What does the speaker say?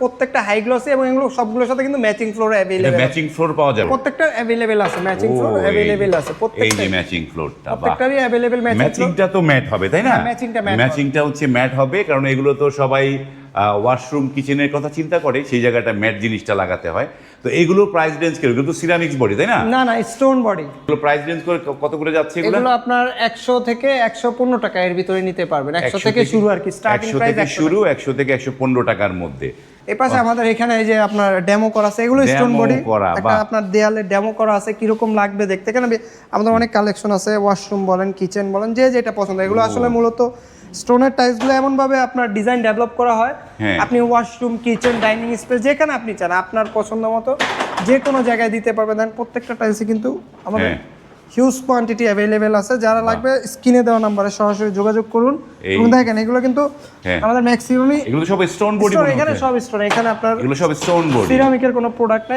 প্রত্যেকটা high glossy এবং এগুলো সবগুলোর সাথে কিন্তু ম্যাচিং ফ্লোর এটা ম্যাচিং ফ্লোর পাওয়া যাবে। প্রত্যেকটা অ্যাভেলেবেল আছে ম্যাচিং ফ্লোর অ্যাভেলেবেল আছে। এই যে ম্যাচিং ফ্লোরটা প্রত্যেকটারই অ্যাভেলেবেল ম্যাচিং ম্যাচিংটা তো ম্যাট হবে তাই না? matte হবে। ম্যাচিংটা হচ্ছে ম্যাট হবে কারণ এগুলো তো সবাই ওয়াশরুম কিচেনের কথা চিন্তা করে সেই জায়গাটা ম্যাট জিনিসটা লাগাতে হয়। তো এগুলো প্রাইস রেঞ্জ কেউ কিন্তু সিরামিক্স বডি তাই না? না না স্টোন বডি এগুলো প্রাইস রেঞ্জ করে কত করে যাচ্ছে এগুলো? এগুলো আপনার একশো থেকে একশো পনেরো টাকা এর ভিতরে নিতে পারবেন। একশো 100 থেকে শুরু আর কি স্টার্টিং প্রাইস 100 থেকে শুরু একশো থেকে একশো পনেরো টাকার মধ্যে। এই পাশে আমাদের এখানে এই যে আপনার ডেমো করা আছে এগুলো স্টোন বডি একটা আপনার দেয়ালে ডেমো করা আছে কীরকম লাগবে দেখতে? বে- আমাদের অনেক কালেকশন আছে ওয়াশরুম বলেন কিচেন বলেন যে যেটা পছন্দ। এগুলো আসলে মূলত স্টোনের টাইলসগুলো এমন ভাবে আপনার ডিজাইন ডেভেলপ করা হয়। হ্যাঁ। আপনি ওয়াশরুম কিচেন ডাইনিং স্পেস যেখানে আপনি চান আপনার পছন্দ মতো যে কোনো জায়গায় দিতে পারবেন। দেন প্রত্যেকটা টাইলসে কিন্তু আমাদের হ্যাঁ। হিউজ কোয়ান্টিটি অ্যাভেলেবেল আছে। যারা লাগবে স্ক্রিনে দেওয়া নাম্বারে সরাসরি যোগাযোগ করুন। এবং দেখেন এগুলো কিন্তু হ্যাঁ। আমাদের ম্যাক্সিমামই এগুলো সব স্টোন বডি এখানে সব স্টোন এখানে আপনার এগুলো সব স্টোন বডি সিরামিকের কোনো প্রোডাক্ট নাই।